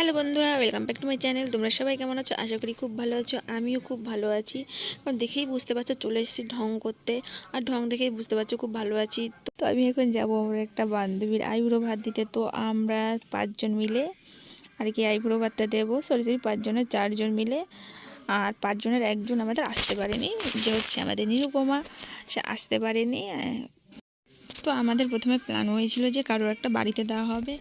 Hello বন্ধুরা welcome back to my channel তোমরা সবাই কেমন আছো? আশা করি খুব ভালো আছো, আমিও খুব ভালো আছি। কারণ দেখেই বুঝতে পারছ, চলে এসেছি ঢং করতে। আর ঢং দেখেই বুঝতে পারছ, খুব ভালো আছি। তো আমি এখন যাব আমার একটা বান্ধবীর আইব্রো ভাত দিতে। তো আমরা পাঁচজন মিলে আর কি আইব্রো ভাতটা দেবো। সরি সরি পাঁচজনের চারজন মিলে। আর পাঁচজনের একজন আমাদের আসতে পারেনি, যে হচ্ছে আমাদের নিরুপমা। সে আসতে পারেনি তো আমাদের প্রথমে প্ল্যান হয়েছিল যে কারোর একটা বাড়িতে দেওয়া হবে।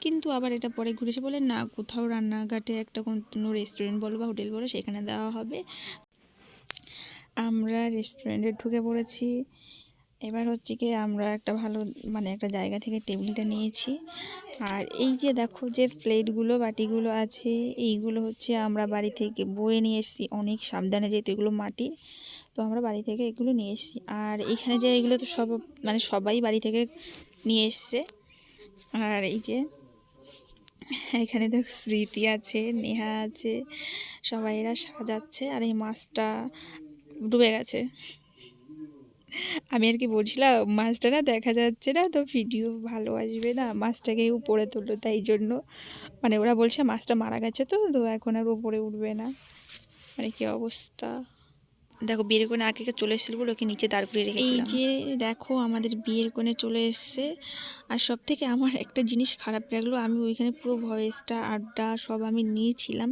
কিন্তু আবার এটা পরে ঘুরেছে বলে, না, কোথাও রান্নাঘাটে একটা কোনো রেস্টুরেন্ট বলো বা হোটেল বলো, সেখানে দেওয়া হবে। আমরা রেস্টুরেন্টে ঢুকে পড়েছি। এবার হচ্ছে কি আমরা একটা ভালো মানে একটা জায়গা থেকে টেবিলটা নিয়েছি। আর এই যে দেখো যে প্লেটগুলো, বাটিগুলো আছে, এইগুলো হচ্ছে আমরা বাড়ি থেকে বয়ে নিয়ে এসেছি। অনেক সাবধানে যেহেতু এগুলো মাটি, তো আমরা বাড়ি থেকে এগুলো নিয়ে এসেছি। আর এখানে যে এগুলো তো সব মানে সবাই বাড়ি থেকে নিয়ে এসছে। আর এই যে এখানে দেখো স্মৃতি আছে, নেহা আছে, সবাই এরা সাজাচ্ছে। আর এই মাছটা ডুবে গেছে। আমি আর কি বলছিলাম, মাছটা না দেখা যাচ্ছে না, তো ভিডিও ভালো আসবে না, মাছটাকে উপরে তুললো তাই জন্য। মানে ওরা বলছে মাছটা মারা গেছে তো তো এখন আর উপরে উঠবে না। মানে কি অবস্থা? দেখো বিয়ের কোণে আগে চলে এসেছিল বলে ওকে নিচে দাঁড় করিয়ে রেখেছিলাম। এই যে দেখো আমাদের বিয়ের কোণে চলে এসছে আর সব থেকে আমার একটা জিনিস খারাপ লাগল আমি ওইখানে পুরো ভয়েসটা আড্ডা সব আমি নিয়েছিলাম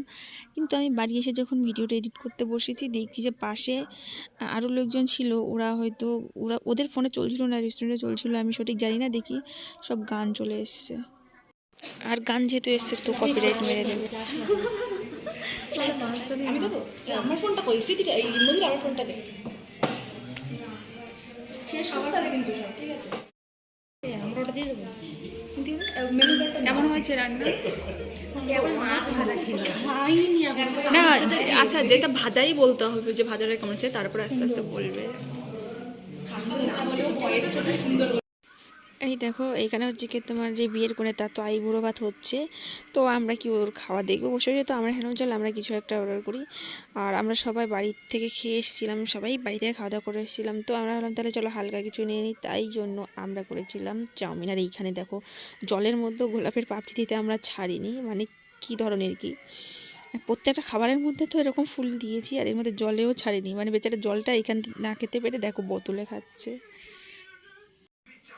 কিন্তু আমি বাড়ি এসে যখন ভিডিওটা এডিট করতে বসেছি দেখছি যে পাশে আরও লোকজন ছিল ওরা হয়তো ওরা ওদের ফোনে চলছিল না রেস্টুরেন্টে চলছিল আমি সঠিক জানি না দেখি সব গান চলে এসছে। আর গান যেহেতু এসছে তো কপিরাইট মেরে দেবে। আমি দেবো আমার ফোনটা কই? স্মৃতিটা এই মন্দির আমার ফোনটা দে। শেষ করতে হবে কিন্তু সব ঠিক আছে। আমরা ওটা দিয়ে দেবো। কেমন হয়েছে রান্না? মাছ ভাজা খেলো খাইনি এখন না আচ্ছা যেটা ভাজাই বলতে হবে যে ভাজাটা কেমন হচ্ছে তারপরে আস্তে আস্তে বলবে। সুন্দর এই দেখো, এখানে হচ্ছে কি তোমার যে বিয়ের কোণে তার তো আই বুড়ো ভাত হচ্ছে। তো আমরা কি ওর খাওয়া দেখব? বসে তো আমরা হেন চল, আমরা কিছু একটা অর্ডার করি। আর আমরা সবাই বাড়ি থেকে খেয়ে এসেছিলাম, সবাই বাড়ি থেকে খাওয়া দাওয়া করে এসেছিলাম। তো আমরা ভাবলাম, তাহলে চলো হালকা কিছু নিয়ে নিই। তাই জন্য আমরা করেছিলাম চাউমিন। আর এইখানে দেখো, জলের মধ্যে গোলাপের পাপড়ি দিতে আমরা ছাড়িনি। মানে কি ধরনের কি? প্রত্যেকটা খাবারের মধ্যে তো এরকম ফুল দিয়েছি, আর এর মধ্যে জলেও ছাড়িনি। মানে বেচারা জলটা এখান না খেতে পেরে দেখো বোতলে খাচ্ছে।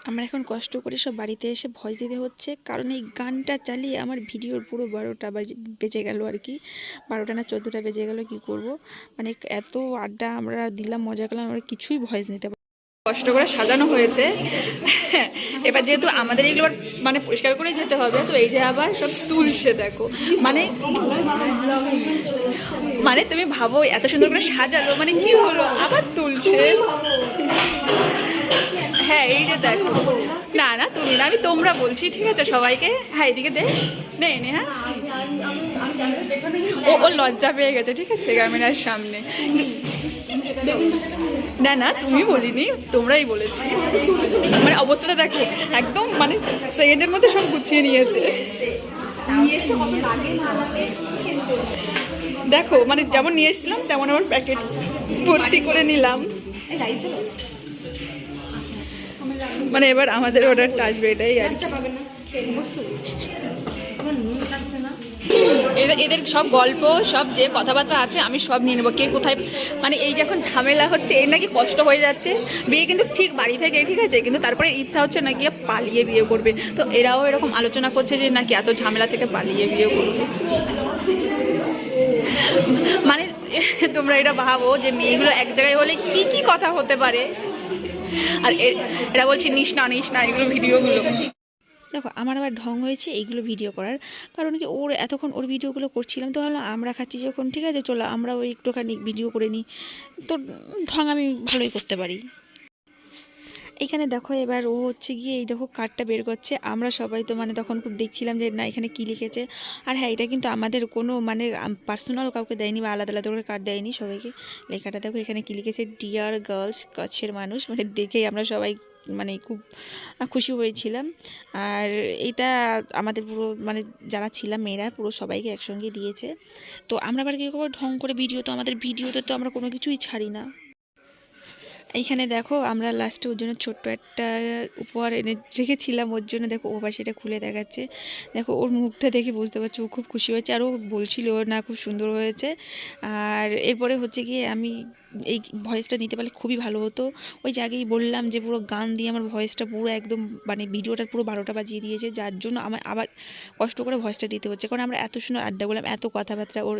আমরা এখন কষ্ট করে সব বাড়িতে এসে ভয় দিতে হচ্ছে, কারণ এই গানটা চালিয়ে আমার ভিডিওর পুরো বারোটা বাজে, বেজে গেল আর কি। বারোটা না চোদ্দোটা বেজে গেল, কি করব? মানে এত আড্ডা আমরা দিলাম, মজা করলাম, আমরা কিছুই ভয়েস নিতে পারি কষ্ট করে সাজানো হয়েছে। এবার যেহেতু আমাদের এগুলো মানে পরিষ্কার করে যেতে হবে, তো এই যে আবার সব তুলছে দেখো। মানে মানে তুমি ভাবো এত সুন্দর করে সাজালো মানে কি হলো? আবার তুলছে। হ্যাঁ এই যে দেখো। না না তুমি না, আমি তোমরা বলছি, ঠিক আছে? সবাইকে? হ্যাঁ এদিকে দে। নে নে হ্যাঁ। ও ও লজ্জা পেয়ে গেছে, ঠিক আছে, ক্যামেরার সামনে। না না, তুমি বলিনি, তোমরাই বলেছি। মানে অবস্থাটা দেখো, একদম মানে সেকেন্ডের মধ্যে সব গুছিয়ে নিয়েছে। দেখো মানে যেমন নিয়ে এসেছিলাম, তেমন আমার প্যাকেট ভর্তি করে নিলাম। মানে এবার আমাদের অর্ডারটা আসবে এটাই আর না না। এদের এদের সব গল্প সব যে কথাবার্তা আছে আমি সব নিয়ে নেব। কে কোথায় মানে এই যখন ঝামেলা হচ্ছে এর নাকি কষ্ট হয়ে যাচ্ছে। বিয়ে কিন্তু ঠিক বাড়ি থেকে ঠিক আছে? কিন্তু তারপরে ইচ্ছা হচ্ছে নাকি পালিয়ে বিয়ে করবে। তো এরাও এরকম আলোচনা করছে যে নাকি এত ঝামেলা থেকে পালিয়ে বিয়ে করবে। মানে তোমরা এটা ভাবো যে মেয়েগুলো এক জায়গায় হলে কি কি কথা হতে পারে? আর এরা বলছে, নিস না নিস না, এগুলো ভিডিওগুলো। দেখো, আমার আবার ঢং হয়েছে এইগুলো ভিডিও করার। কারণ কি, ওর এতক্ষণ ওর ভিডিওগুলো করছিলাম, তো ভাবলাম আমরা খাচ্ছি যখন, ঠিক আছে? চলো, আমরা ওই একটুখানি ভিডিও করে নিই। তো ঢং আমি ভালোই করতে পারি। এখানে দেখো এবার ও হচ্ছে গিয়ে এই দেখো কার্ডটা বের করছে। আমরা সবাই তো মানে তখন খুব দেখছিলাম যে না, এখানে কী লিখেছে? আর হ্যাঁ এটা কিন্তু আমাদের কোনো মানে পার্সোনাল কাউকে দেয়নি বা আলাদা আলাদা করে কার্ড দেয়নি সবাইকে। লেখাটা দেখো এখানে কী লিখেছে? ডিয়ার গার্লস কাছের মানুষ। মানে দেখেই আমরা সবাই মানে খুব খুশি হয়েছিলাম। আর এটা আমাদের পুরো মানে যারা ছিলাম মেয়েরা পুরো সবাইকে একসঙ্গে দিয়েছে। তো আমরা আবার কী করব? ঢং করে ভিডিও তো আমাদের ভিডিওতে তো আমরা কোনো কিছুই ছাড়ি না। এইখানে দেখো আমরা লাস্টে ওর জন্য ছোট্ট একটা উপহার এনে রেখেছিলাম, ওর জন্য দেখো ও পাশে এটা খুলে দেখাচ্ছে। দেখো ওর মুখটা দেখে বুঝতে পারছি ও খুব খুশি হয়েছে, আর ও বলছিল না খুব সুন্দর হয়েছে। আর এরপরে হচ্ছে গিয়ে আমি এই ভয়েসটা নিতে পারলে খুবই ভালো হতো। ওই জায়গায় বললাম যে পুরো গান দিয়ে আমার ভয়েসটা পুরো একদম মানে ভিডিওটার পুরো বারোটা বাজিয়ে দিয়েছে, যার জন্য আমার আবার কষ্ট করে ভয়েসটা দিতে হচ্ছে। কারণ আমরা এত সুন্দর আড্ডা বললাম এত কথাবার্তা, ওর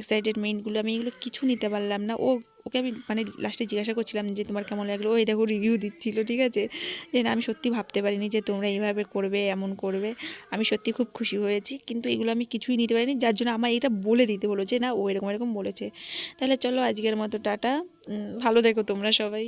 এক্সাইটেড মেইনগুলো আমি এগুলো কিছু নিতে পারলাম না। ও, ওকে আমি মানে লাস্টে জিজ্ঞাসা করছিলাম যে, তোমার কেমন লাগল? ওই দেখো রিভিউ দিচ্ছিল, ঠিক আছে? যে, না, আমি সত্যি ভাবতে পারিনি যে তোমরা এইভাবে করবে, এমন করবে। আমি সত্যি খুব খুশি হয়েছি, কিন্তু এগুলো আমি কিছুই নিতে পারিনি। যার জন্য আমার এটা বলে দিতে হলো যে না, ও এরকম এরকম বলেছে। তাহলে চলো আজকের মতো, টাটা। ভালো দেখো তোমরা সবাই।